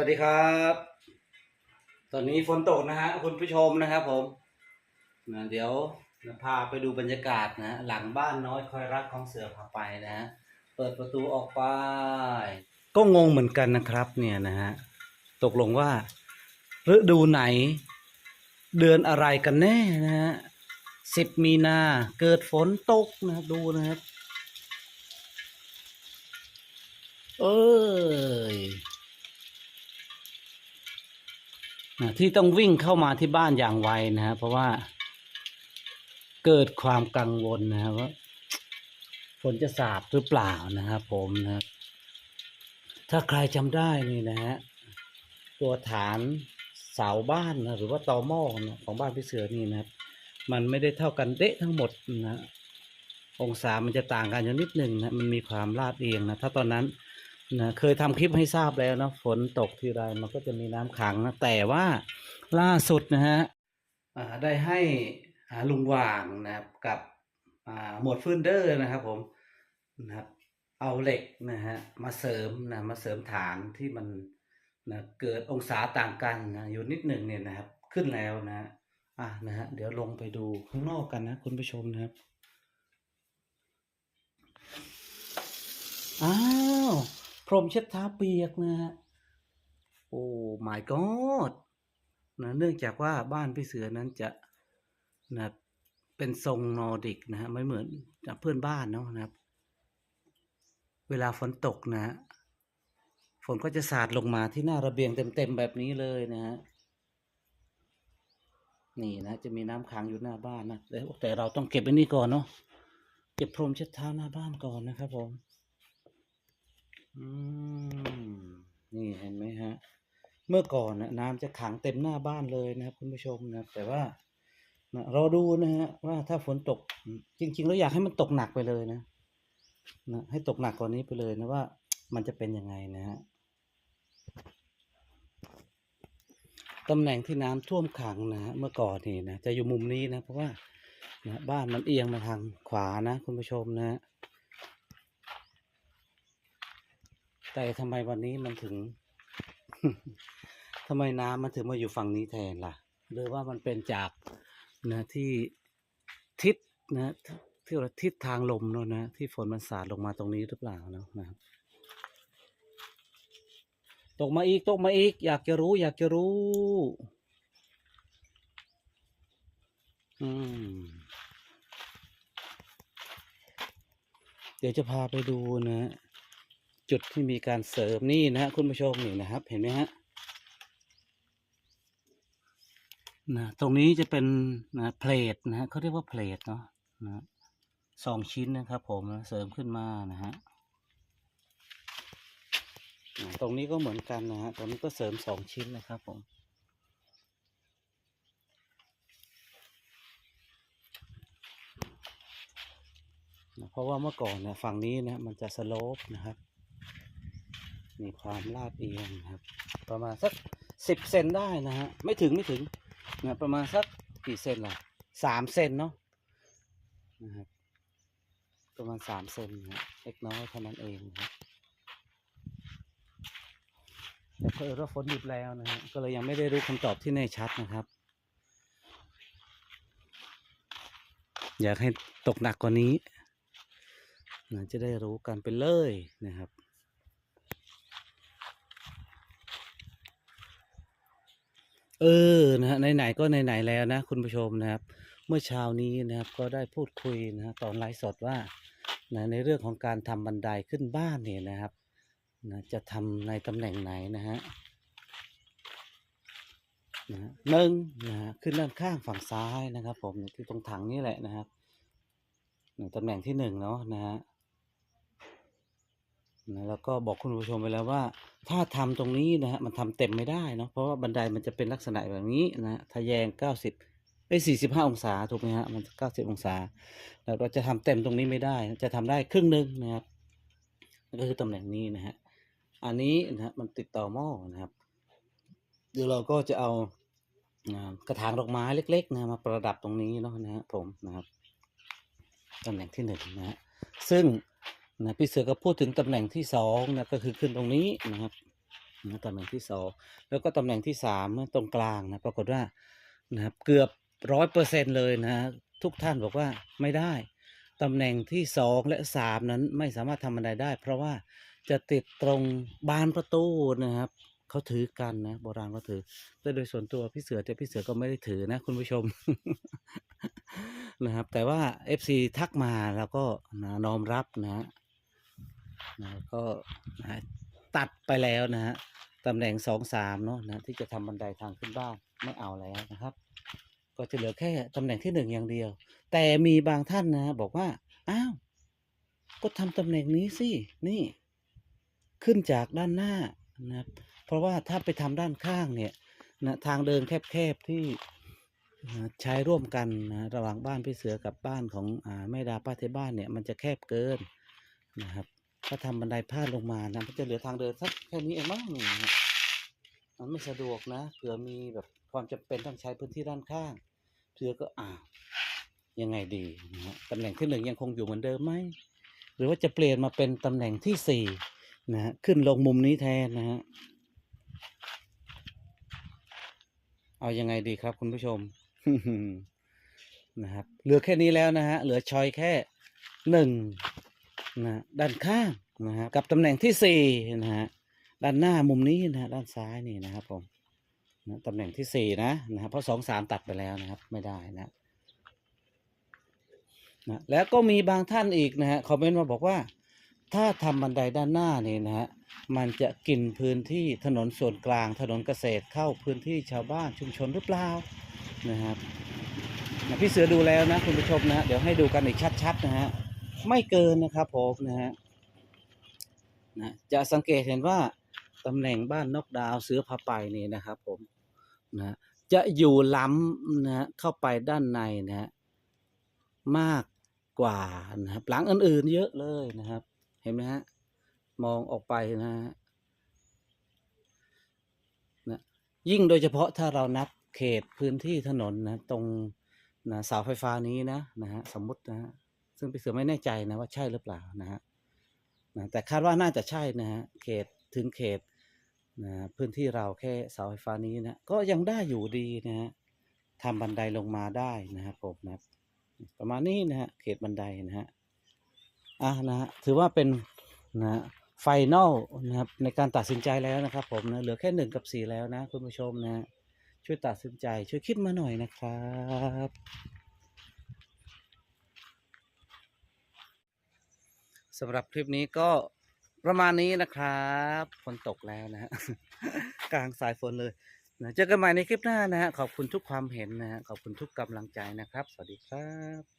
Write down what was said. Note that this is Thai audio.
วัสดีครับ ตอนนี้ฝนตกนะฮะคุณผู้ชมนะครับผมนะเดี๋ยวจะพาไปดูบรรยากาศนะหลังบ้านน้อยคอยรักของเสือพาไปนะฮะเปิดประตูออกไป ก็งงเหมือนกันนะครับเนี่ยนะฮะตกลงว่าฤดูไหน เดือนอะไรกันแน่นะฮะสิบมีนาเกิดฝนตกนะดูนะครับ เอ้ย นะที่ต้องวิ่งเข้ามาที่บ้านอย่างไวนะครับเพราะว่า เกิดความกังวลนะครับว่าฝนจะสาดหรือเปล่านะครับผมนะครับถ้าใครจำได้นี่นะฮะตัวฐานเสาบ้านนะหรือว่าตอหม้อนะของบ้านพี่เสือนี่นะครับมันไม่ได้เท่ากันเดะทั้งหมดนะองศามันจะต่างกันอยู่นิดหนึ่งนะมันมีความลาดเอียงนะถ้าตอนนั้น นะเคยทำคลิปให้ทราบแล้วนะฝนตกทีไรมันก็จะมีน้ำขังนะแต่ว่าล่าสุดนะฮะได้ให้ลุงว่างนะครับกับหมวดฟื้นเดอร์นะครับผมนะครับเอาเหล็กนะฮะมาเสริมนะมาเสริมฐานที่มันนะเกิดองศาต่างกันนะอยู่นิดหนึ่งเนี่ยนะครับ ขึ้นแล้วนะฮะอะนะฮะเดี๋ยวลงไปดูข้างนอกกันนะคุณผู้ชมนะครับอ้าว พรมเช็ดเท้าเปียกนะฮะโอ้ my god นะเนื่องจากว่าบ้านพี่เสือนั้นจะนะเป็นทรงนอร์ดิกนะฮะไม่เหมือนเพื่อนบ้านเนาะนะครับ เวลาฝนตกนะฮะฝนก็จะสาดลงมาที่หน้าระเบียงเต็มๆแบบนี้เลยนะฮะนี่นะจะมีน้ำค้างอยู่หน้าบ้านนะแต่เราต้องเก็บไว้นี่ก่อนเนาะเก็บพรมเช็ดเท้าหน้าบ้านก่อนนะครับผม นี่เห็นไหมฮะ เมื่อก่อนนะน้ำจะขังเต็มหน้าบ้านเลยนะครับ คุณผู้ชมนะครับ แต่ว่านะรอดูนะฮะว่าถ้าฝนตก จริง ๆ แล้วอยากให้มันตกหนักไปเลยนะนะให้ตกหนักกว่านี้ไปเลยนะว่ามันจะเป็นยังไงนะฮะตำแหน่งที่น้ำท่วมขังนะฮะเมื่อก่อนนี่นะจะอยู่มุมนี้นะ เพราะว่านะบ้านมันเอียงมาทางขวานะ คุณผู้ชมนะฮะ แต่ทำไมวันนี้มันถึงทำไมน้ำมันถึงมาอยู่ฝั่งนี้แทนล่ะ หรือว่ามันเป็นจากนะที่ทิศนะที่เราทิศทางลมเนอะนะที่ฝนมันสาดลงมาตรงนี้หรือเปล่าเนะนะครับตกมาอีกตกมาอีก อยากจะรู้ อยากจะรู้ อืม เดี๋ยวจะพาไปดูนะ จุดที่มีการเสริมนี่นะฮะคุณผู้ชมนี่นะครับ เห็นไหมฮะนะตรงนี้จะเป็นนะเพลทนะฮะเขาเรียกว่าเพลทเนาะนะสองชิ้นนะครับ ผมนะเสริมขึ้นมานะฮะนะตรงนี้ก็เหมือนกันนะฮะตรงนี้ก็เสริมสองชิ้นนะครับผมนะเพราะว่าเมื่อก่อนเนี่ยฝั่งนี้นะมันจะสโลปนะครับ มีความลาดเอียงครับ ประมาณสักสิบเซนได้นะฮะไม่ถึงไม่ถึงนะประมาณสักกี่เซนล่ะสามเซนเนาะนะครับประมาณสามเซนนะฮะเล็กน้อยเท่านั้นเองนะครับแต่เพิ่ว่าฝนหยุดแล้วนะฮะก็เลยยังไม่ได้รู้คำตอบที่แน่ชัดนะครับ อยากให้ตกหนักกว่านี้นะจะได้รู้กันไปเลยนะครับ เออนะฮะไหนๆก็ไหนๆแล้วนะคุณผู้ชมนะครับ เมื่อเช้านี้นะครับก็ได้พูดคุยนะฮะตอนไลฟ์สดว่านะในเรื่องของการทำบันไดขึ้นบ้านเนี่ยนะครับนะจะทำในตำแหน่งไหนนะฮะนะหนึ่งนะฮะขึ้นด้านข้างฝั่งซ้ายนะครับ ผมอยที่ตรงถังนี่แหละนะครับตำแหน่งที่หนึ่งเนาะนะฮะ นะแล้วก็บอกคุณผู้ชมไปแล้วว่า ถ้าทำตรงนี้นะฮะมันทำเต็มไม่ได้เนาะเพราะว่าบันไดมันจะเป็นลักษณะแบบนี้นะทะแยงเก้าสิบไอ้สี่สิบห้าองศาถูกไหมฮะมันเก้าสิบองศา แล้วเราจะทำเต็มตรงนี้ไม่ได้ จะทำได้ครึ่งหนึ่งนะครับนั่นก็คือตำแหน่งนี้นะฮะอันนี้นะฮะมันติดต่อหม้อนะครับ เดี๋ยวเราก็จะเอาอ่ากระถางดอกไม้เล็กๆนะมาประดับตรงนี้เนาะนะฮะผมนะครับตำแหน่งที่หนึ่งนะฮะซึ่ง นะพี่เสือก็พูดถึงตำแหน่งที่สองนะก็คือขึ้นตรงนี้นะครับนะตำแหน่งที่สองแล้วก็ตำแหน่งที่สามตรงกลางนะปรากฏว่านะครับเกือบร้อยเปอร์เซ็นเลยนะทุกท่านบอกว่าไม่ได้ตำแหน่งที่สองและสามนั้นไม่สามารถทำบันไดได้ เพราะว่าจะติดตรงบานประตูนะครับเขาถือกันนะโบราณเขาถือ แต่โดยส่วนตัวพี่เสือแต่พี่เสือก็ไม่ได้ถือนะคุณผู้ชมนะครับ แต่ว่า FC ทักมาแล้วก็นะน้อมรับนะ นะก็นะตัดไปแล้วนะฮะตำแหน่งสองสามเนาะนะที่จะทำบันไดทางขึ้นบ้านไม่เอาแล้วนะครับ ก็จะเหลือแค่ตำแหน่งที่หนึ่งอย่างเดียว แต่มีบางท่านนะบอกว่าอ้าวก็ทำตำแหน่งนี้สินี่ ขึ้นจากด้านหน้านะครับ เพราะว่าถ้าไปทำด้านข้างเนี่ยนะทางเดินแคบๆที่ใช้ร่วมกันนะระหว่างบ้านพี่เสือกับบ้านของอแม่ดาป้าเทบ้านเนี่ยมันจะแคบเกินนะครับ ถ้าทำบันไดพาดลงมานะมันจะเหลือทางเดินสักแค่นี้เองมั้งมันไม่สะดวกนะเผื่อมีแบบความจำเป็นต้องใช้พื้นที่ด้านข้างเสือก็อ้ายังไงดีนะฮะตำแหน่งที่หนึ่งยังคงอยู่เหมือนเดิมไหมหรือว่าจะเปลี่ยนมาเป็นตำแหน่งที่สี่นะฮะขึ้นลงมุมนี้แทนนะฮะเอายังไงดีครับคุณผู้ชมนะครับเหลือแค่นี้แล้วนะฮะเหลือชอยแค่หนึ่ง นะด้านข้างนะฮะกับตำแหน่งที่สี่นะฮะด้านหน้ามุมนี้นะฮะด้านซ้ายนี่นะครับผมนะตำแหน่งที่สี่นะนะครับเพราะสองสามตัดไปแล้วนะครับ ไม่ได้นะนะแล้วก็มีบางท่านอีกนะฮะคอมเมนต์มาบอกว่า ถ้าทำบันไดด้านหน้านี่นะฮะมันจะกินพื้นที่ถนนส่วนกลางถนนเกษตรเข้าพื้นที่ชาวบ้านชุมชนหรือเปล่านะครับนะพี่เสือดูแล้วนะคุณผู้ชมนะเดี๋ยวให้ดูกันอีกชัดๆนะฮะ ไม่เกินนะครับผมนะฮะนะจะสังเกตเห็นว่าตำแหน่งบ้านนกดาวเสือพาไปนี่นะครับผมนะจะอยู่ล้ำนะฮะเข้าไปด้านในนะฮะมากกว่านะครับหลังอื่นๆเยอะเลยนะครับ เห็นไหมฮะมองออกไปนะฮะนะยิ่งโดยเฉพาะถ้าเรานับเขตพื้นที่ถนนนะตรงนะเสาไฟฟ้านี้นะนะฮะสมมตินะฮะ ซึ่งพี่เสือไม่แน่ใจนะว่าใช่หรือเปล่านะฮะนะแต่คาดว่าน่าจะใช่นะฮะเขตถึงเขตนะพื้นที่เราแค่เสาไฟฟ้านี้นะก็ยังได้อยู่ดีนะฮะทำบันไดลงมาได้นะครับผมนะประมาณนี้นะฮะเขตบันไดนะฮะอะนะฮะถือว่าเป็นนะไฟนอลนะครับในการตัดสินใจแล้วนะครับผมนะเหลือแค่หนึ่งกับสี่แล้วนะคุณผู้ชมนะช่วยตัดสินใจช่วยคิดมาหน่อยนะครับ สำหรับคลิปนี้ก็ประมาณนี้นะครับฝนตกแล้วนะฮะกลางสายฝนเลยนะเจอกันใหม่ในคลิปหน้านะฮะขอบคุณทุกความเห็นนะฮะขอบคุณทุกกำลังใจนะครับ สวัสดีครับ